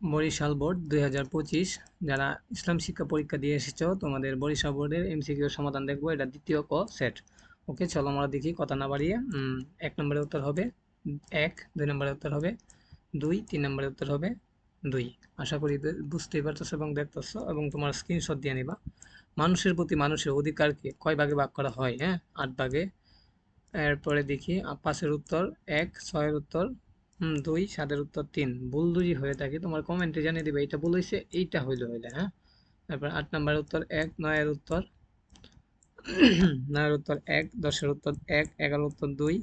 Barishal board দুই হাজার পঁচিশ, যারা ইসলাম শিক্ষা পরীক্ষা দিয়ে এসেছ, তোমাদের বরিশাল বোর্ডের এমসিকিউ সমাধান দেখব, এটা দ্বিতীয় ক সেট। ওকে, চলো আমরা দেখি কথা না বাড়িয়ে। এক নম্বরের উত্তর হবে এক, দুই নম্বরের উত্তর হবে দুই, তিন নম্বরের উত্তর হবে দুই। আশা করি বুঝতেই পারতেছো এবং দেখতেছো এবং তোমার স্ক্রিনশট দিয়ে নিবা। মানুষের প্রতি মানুষের অধিকারকে কয় ভাগে ভাগ করা হয় হ্যাঁ? আট ভাগে। এরপরে দেখি পাঁচের উত্তর এক, ছয়ের উত্তর দুই সাতের উত্তর তিন। ভুল দুই হয়ে থাকে, তোমার কমেন্টে জানিয়ে দিবে এটা ভুল হয়েছে এইটা হইল হইলে হ্যাঁ? তারপর আট নম্বরের উত্তর এক, নয়ের উত্তর নয়ের উত্তর এক, দশের উত্তর এক এগারো উত্তর দুই,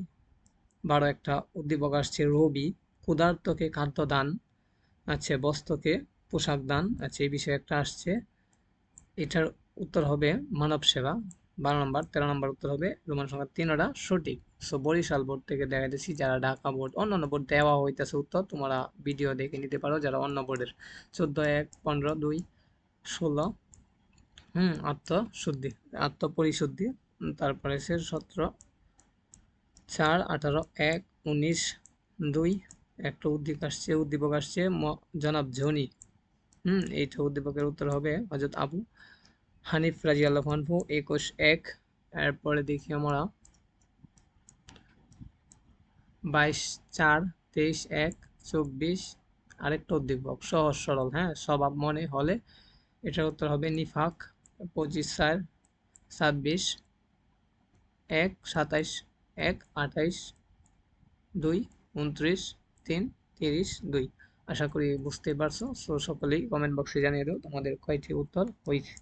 বারো একটা উদ্দীপক আসছে, রবি, ক্ষুধার্তকে খাদ্য দান, আছে বস্ত্রকে পোশাক দান, আছে এই বিষয়ে একটা আসছে। এটার উত্তর হবে মানব সেবা। বারো নম্বর, তেরো নম্বর উত্তর হবে রোমান সংখ্যা তিনটা সঠিক। সো বরিশাল বোর্ড থেকে দেখা যাচ্ছি যারা ঢাকা বোর্ড, অন্যান্য বোর্ড দেওয়া হইতেছে উত্তর, তোমরা ভিডিও দেখে নিতে পারো যারা অন্য বোর্ডের। চোদ্দ, এক, পনেরো, দুই, ষোলো, হুম, আত্মশুদ্ধি, আত্মপরিশুদ্ধি তারপরে সে সতেরো, চার, আঠারো, এক, উনিশ, দুই, একটা উদ্দীপ আসছে, উদ্দীপক আসছে জনাব ঝনি হুম, এইটা উদ্দীপকের উত্তর হবে হজরত আবু হানিফ রাজি আল্লাহ একুশ এক। এরপরে দেখি আমরা। বাইশ চার, তেইশ এক, চব্বিশ। আরেকটা উদ্দীপক, সহজ সরল হ্যাঁ? স্বভাব মনে হলে এটার উত্তর হবে নিফাক, পঁচিশ চার, ছাব্বিশ এক, সাতাইশ এক, আঠাইশ দুই, উনত্রিশ তিন, তিরিশ দুই। আশা করি বুঝতে পারছ। সো সকলেই কমেন্ট বক্সে জানিয়ে দাও তোমাদের কয়টি উত্তর হয়েছে